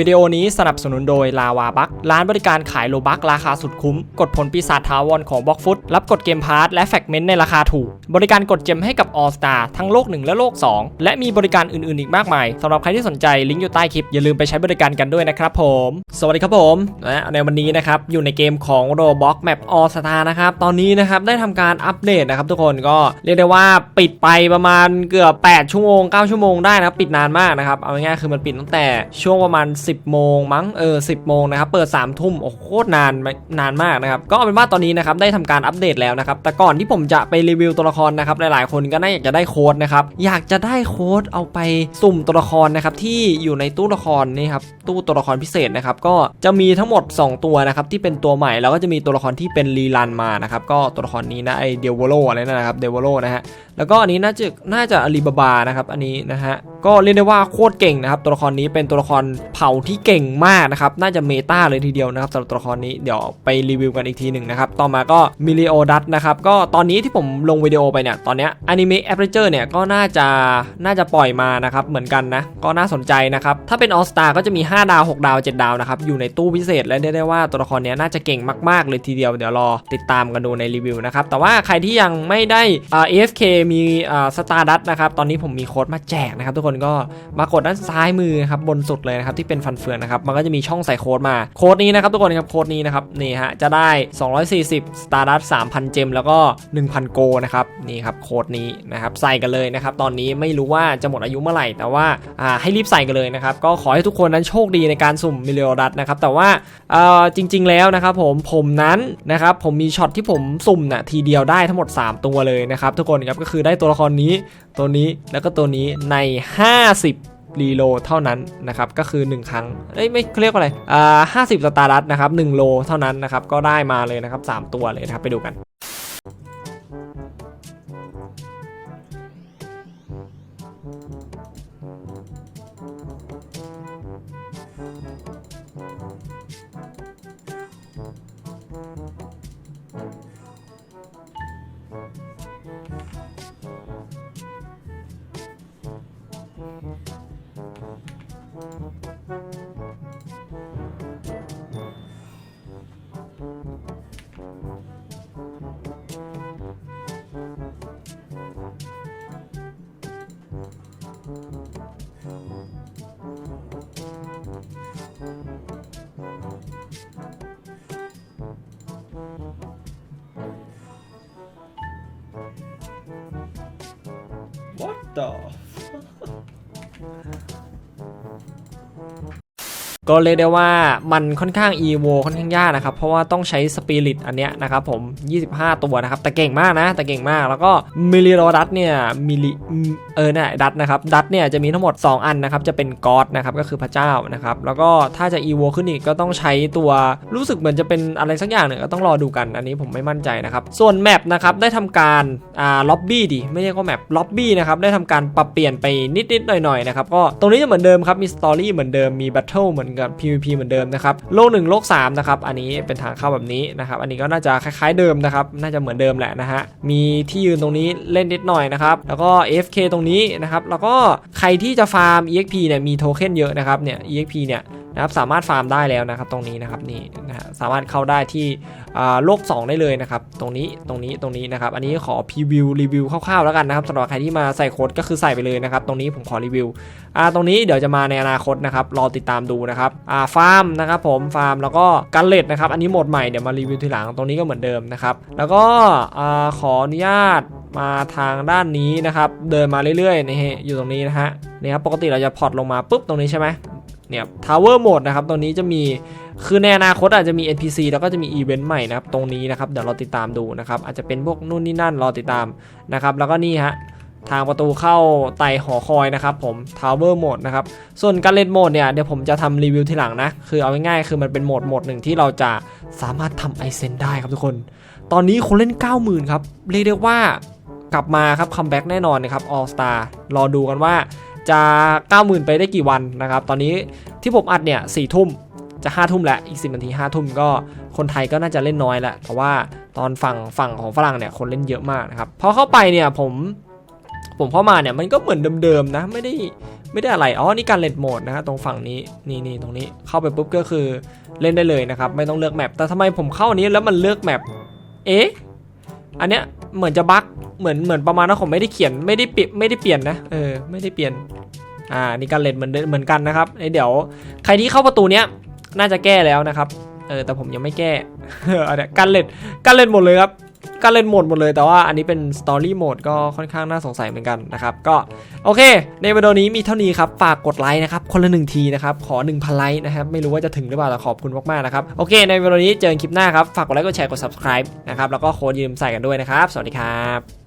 วิดีโอนี้สนับสนุนโดยลาวาบักร้านบริการขายโลบักราคาสุดคุ้ม กดผลปีศาจทาวรของบล็อกฟุตรับกดเกมพาร์ทและแฟกเมนต์ในราคาถูก บริการกดเจมให้กับ All Star ทั้งโลก 1 และโลก 2 และมีบริการอื่นๆอีกมากมายสำหรับใครที่สนใจลิงก์อยู่ใต้คลิป อย่าลืมไปใช้บริการกันด้วยนะครับผม สวัสดีครับผมและในวันนี้นะครับอยู่ในเกมของ Roblox Map All Star นะครับตอนนี้นะครับได้ทำการอัปเดตนะครับทุกคนก็เรียกได้ว่าปิดไปประมาณเกือบ 8 ชั่วโมง 9 ชั่วโมงได้นะปิดนานมากนะครับเอาง่ายๆคือมันปิดตั้งแต่ช่วงประมาณ10 โมงมั้งเออ10 โมงนะครับเปิด3ทุ่มโอ้โคตรนานนานมากนะครับก็เอาเป็นว่าตอนนี้นะครับได้ทำการอัปเดตแล้วนะครับแต่ก่อนที่ผมจะไปรีวิวตัวละครนะครับหลายๆ คนก็น่าอยากจะได้โค้ดนะครับอยากจะได้โค้ดเอาไปสุ่มตัวละครนะครับที่อยู่ในตู้ละครนี่ครับตู้ตัวละครพิเศษนะครับก็จะมีทั้งหมด 2 ตัวนะครับที่เป็นตัวใหม่แล้วก็จะมีตัวละครที่เป็นรีรันมานะครับก็ตัวละครนี้นะไอเดวโลอะไรนั่นนะครับเดวโลนะฮะแล้วก็อันนี้น่าจะน่าจะอาลีบาบานะครับอันนี้นะฮะ ก็เรียกได้ว่าโคตรเก่งนะครับตัวละครนี้เป็นตัวละครเผ่าที่เก่งมากนะครับน่าจะเมตาเลยทีเดียวนะครับสำหรับตัวละครนี้เดี๋ยวไปรีวิวกันอีกทีหนึ่งนะครับต่อมาก็มิลิโอดัตนะครับก็ตอนนี้ที่ผมลงวิดีโอไปเนี่ยตอนเนี้ยอนิเมะแอปเปิลเจอร์เนี่ยก็น่าจะน่าจะปล่อยมานะครับเหมือนกันนะก็น่าสนใจนะครับถ้าเป็นออสตาก็จะมี 5 ดาว 6 ดาว 7 ดาวนะครับอยู่ในตู้พิเศษและเรียกได้ว่าตัวละครนี้น่าจะเก่งมากๆ เลยทีเดียวเดี๋ยวรอติดตามกันดูในรีวิวนะครับแต่ว่าใครที่ยังไม่ได้อ่า AFK มีอ่าสตาร์ดัตนะครับตอนนี้ผมมีโค้ดมาแจกนะครับทุกคนก็มากดด้านซ้ายมือครับบนสุดเลยนะครับที่เป็นฟันเฟืองนะครับมันก็จะมีช่องใส่โค้ดมาโค้ดนี้นะครับทุกคนครับโค้ดนี้นะครับนี่ฮะจะได้ 240 Stardust 3,000 เจม แล้วก็ 1,000 โกนะครับนี่ครับโค้ดนี้นะครับใส่กันเลยนะครับตอนนี้ไม่รู้ว่าจะหมดอายุเมื่อไหร่ แต่ว่าอ่าให้รีบใส่กันเลยนะครับก็ขอให้ทุกคนนั้นโชคดีในการสุ่มมิเลโอดัตนะครับแต่ว่าเอ่อจริง ๆ แล้วนะครับผมผมนั้นนะครับผมมีช็อตที่ผมสุ่มน่ะทีเดียวได้ทั้งหมด 3 ตัวเลยนะครับทุกคนครับก็คือได้ตัวละครนี้ตัวนี้แล้วก็ตัวนี้ใน50รีโลเท่านั้นนะครับก็คือ 1 ครั้งเอ้ยไม่เขาเรียกว่าอะไรอ่าห้าสิบสตาร์ดัตนะครับ1โลเท่านั้นนะครับก็ได้มาเลยนะครับ 3 ตัวเลยนะครับไปดูกัน What the ก็เรียกได้ว่ามันค่อนข้าง EVO ค่อนข้างยากนะครับ เพราะว่าต้องใช้สปิริตอันเนี้ยนะครับผม 25 ตัวนะครับ แต่เก่งมากนะ แต่เก่งมากแล้วก็มิลิโรดัตเนี่ยมิลิเออเนี่ยดัตนะครับดัตเนี่ยจะมีทั้งหมด 2 อันนะครับ จะเป็นกอดนะครับก็คือพระเจ้านะครับ แล้วก็ถ้าจะ EVO ขึ้นอีกก็ต้องใช้ตัวรู้สึกเหมือนจะเป็นอะไรสักอย่างหนึ่งก็ต้องรอดูกันอันนี้ผมไม่มั่นใจนะครับส่วนแมปนะครับได้ทำการอ่าล็อบบี้ดิไม่ใช่ก็แมปล็อบบี้นะครับได้ทำการปรับเปลี่ยนไปนิดๆหน่อยๆนะครับก็ตรงนี้จะเหมือนเดิมครับมีสตอรี่เหมือนเดิมมีแบทเทิลเหมือนกับ PVP เหมือนเดิมนะครับโลก1โลก3นะครับอันนี้เป็นทางเข้าแบบนี้นะครับอันนี้ก็น่าจะคล้ายๆเดิมนะครับน่าจะเหมือนเดิมแหละนะฮะมีที่ยืนตรงนี้เล่นนิดหน่อยนะครับแล้วก็ AFK ตรงนี้นะครับแล้วก็ใครที่จะฟาร์ม EXP เนี่ยมีโทเค็นเยอะนะครับเนี่ย EXP เนี่ย นะครับสามารถฟาร์มได้แล้วนะครับตรงนี้นะครับนี่นะสามารถเข้าได้ที่โลก 2 ได้เลยนะครับตรงนี้ตรงนี้ตรงนี้นะครับอันนี้ขอพรีวิวรีวิวคร่าวๆแล้วกันนะครับสำหรับใครที่มาใส่โค้ดก็คือใส่ไปเลยนะครับตรงนี้ผมขอรีวิวอ่าตรงนี้เดี๋ยวจะมาในอนาคตนะครับรอติดตามดูนะครับอ่าฟาร์มนะครับผมฟาร์มแล้วก็กันเลดนะครับอันนี้โหมดใหม่เดี๋ยวมารีวิวทีหลังตรงนี้ก็เหมือนเดิมนะครับแล้วก็อ่าขออนุญาตมาทางด้านนี้นะครับเดินมาเรื่อยๆนี่อยู่ตรงนี้นะฮะนี่ครับปกติเราจะพอร์ตลงมาปุ๊บตรงนี้ใช่ไหม เนี่ยทาวเวอร์โหมดนะครับตรงนี้จะมีคือในอนาคตอาจจะมี NPC แล้วก็จะมีอีเวนต์ใหม่นะครับตรงนี้นะครับเดี๋ยวเราติดตามดูนะครับอาจจะเป็นพวกนู่นนี่นั่นรอติดตามนะครับแล้วก็นี่ฮะทางประตูเข้าไต่หอคอยนะครับผม Tower Mode นะครับส่วนการเล่นโหมดเนี่ยเดี๋ยวผมจะทำรีวิวทีหลังนะ คือเอาง่ายๆคือมันเป็นโหมดโหมดหนึ่งที่เราจะสามารถทำไอเซนได้ครับทุกคน ตอนนี้คนเล่น 90,000 ครับ เรียกได้ว่ากลับมาครับคัมแบ็กแน่นอนนะครับ All Star รอดูกันว่า จะ 90,000 ไปได้กี่วันนะครับ ตอนนี้ที่ผมอัดเนี่ย4ทุ่มจะ5ทุ่มแล้วอีก 10นาที5ทุ่มก็คนไทยก็น่าจะเล่นน้อยแหละแต่ว่าตอนฝั่งฝั่งของฝรั่งเนี่ยคนเล่นเยอะมากนะครับพอเข้าไปเนี่ยผมผมเข้ามาเนี่ยมันก็เหมือนเดิมๆนะไม่ได้ไม่ได้อะไรอ๋อนี่การเล่นโหมดนะฮะตรงฝั่งนี้นี่นี่ตรงนี้เข้าไปปุ๊บก็คือเล่นได้เลยนะครับไม่ต้องเลือกแมปแต่ทำไมผมเข้าอันนี้แล้วมันเลือกแมปเอ๊ะอันเนี้ย เหมือนจะบั๊กเหมือนเหมือนประมาณว่าผมไม่ได้เขียนไม่ได้เปลี่ยนไม่ได้เปลี่ยนนะเออไม่ได้เปลี่ยนอ่านี่การเล่นเหมือนเหมือนกันนะครับเดี๋ยว ใครที่เข้าประตูเนี้ยน่าจะแก้แล้วนะครับเออแต่ผมยังไม่แก้เออเนี่ยการเล่นการเล่นหมดเลยครับ ก็เล่นโหมดหมดเลยแต่ว่าอันนี้เป็นสตอรี่โหมดก็ค่อนข้างน่าสงสัยเหมือนกันนะครับ ก็โอเค ในวิดีโอนี้มีเท่านี้ครับ ฝากกดไลค์นะครับ คนละหนึ่งทีนะครับ ขอ 1,000 ไลค์นะครับ ไม่รู้ว่าจะถึงหรือเปล่าแต่ขอบคุณมากๆนะครับ โอเค ในวิดีโอนี้เจอกันคลิปหน้าครับ ฝากกดไลค์กดแชร์กด subscribe นะครับแล้วก็โค้ดยืมใส่กันด้วยนะครับ สวัสดีครับ